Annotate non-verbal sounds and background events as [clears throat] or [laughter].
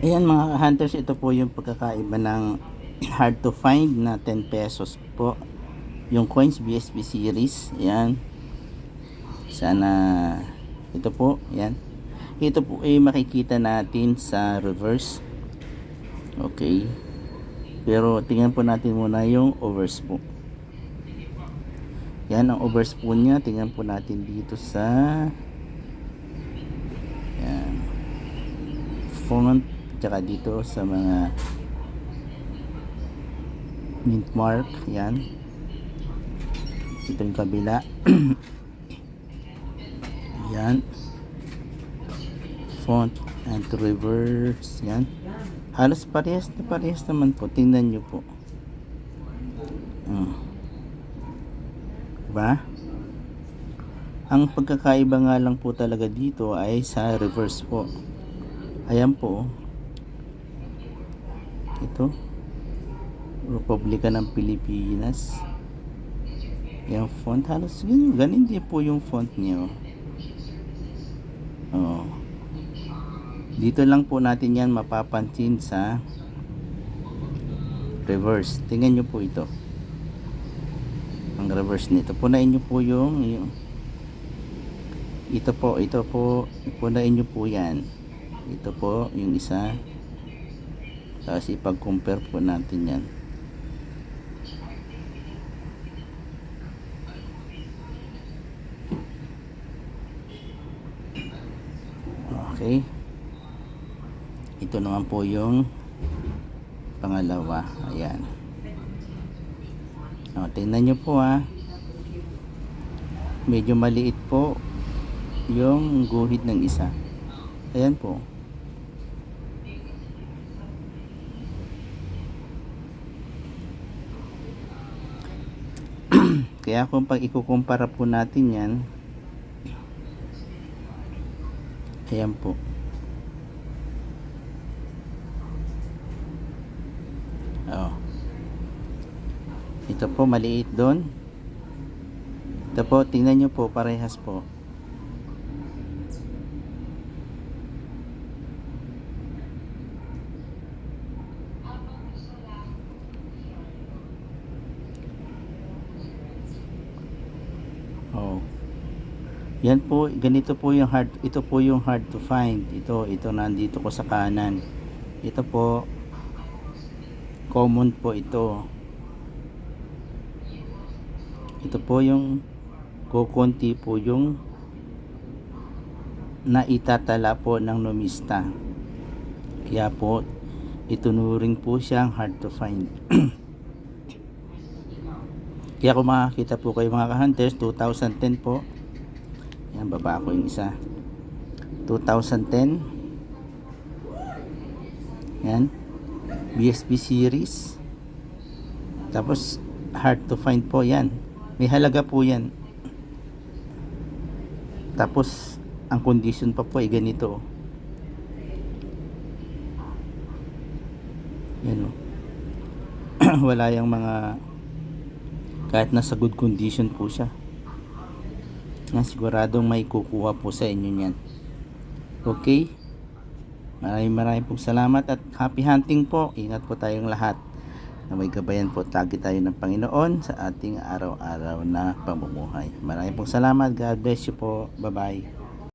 Ayan mga hunters, ito po yung pagkakaiba ng [clears throat] hard to find na 10 pesos po. Yung coins BSB series, ayan. Sana ito po, ayan. Ito po ay makikita natin sa reverse. Okay. Pero tingnan po natin muna yung overs po. Yan ang overs po niya. Tingnan po natin dito sa yan font tsaka dito sa mga mint mark yan. Ito yung kabila. [clears throat] Yan. Font and reverse yan. Halos parehas na parehas naman po. Tingnan nyo po. Hmm. diba? Ang pagkakaiba nga lang po talaga dito ay sa reverse po. Ayan po ito. Republika ng Pilipinas. Yung font halos ganun, ganun din po yung font niya oh. dito lang po natin yan mapapansin sa reverse. Tingnan nyo po ito. Ang reverse nito. Punain nyo po yung, yung ito po ito po. Punain nyo po yan. Ito po yung isa tapos ipag-compare po natin yan. Okay. Ito naman po yung pangalawa. Ayan. O, tingnan nyo po ha. Medyo maliit po yung guhit ng isa. Ayan po. Kaya kung pag ikukumpara po natin yan, ayan po. Oh. Ito po maliit doon. Ito po, tingnan nyo po, parehas po. Oh. Yan po, ganito po yung hard, ito po yung hard to find. Ito, ito nandito ko sa kanan. Ito po, common po ito. Ito po yung kukunti po yung naitatala po ng numista. Kaya po, itunuring po siyang hard to find. [clears throat] Kaya kung makakita po kayo mga ka-hunters, 2010 po. Yan, baba ko yung isa. 2010. Yan. BSB series. Tapos, hard to find po yan. May halaga po yan. Tapos, ang condition pa po ay ganito. Yan o. [clears throat] Wala yung mga kahit nasa good condition po siya na siguradong may kukuha po sa inyo yan okay? Maraming maraming pong salamat at happy hunting po. Ingat po tayong lahat. Na may gabayan po tagi tayo ng Panginoon sa ating araw-araw na pamumuhay. Maraming pong salamat. God bless you po. Bye bye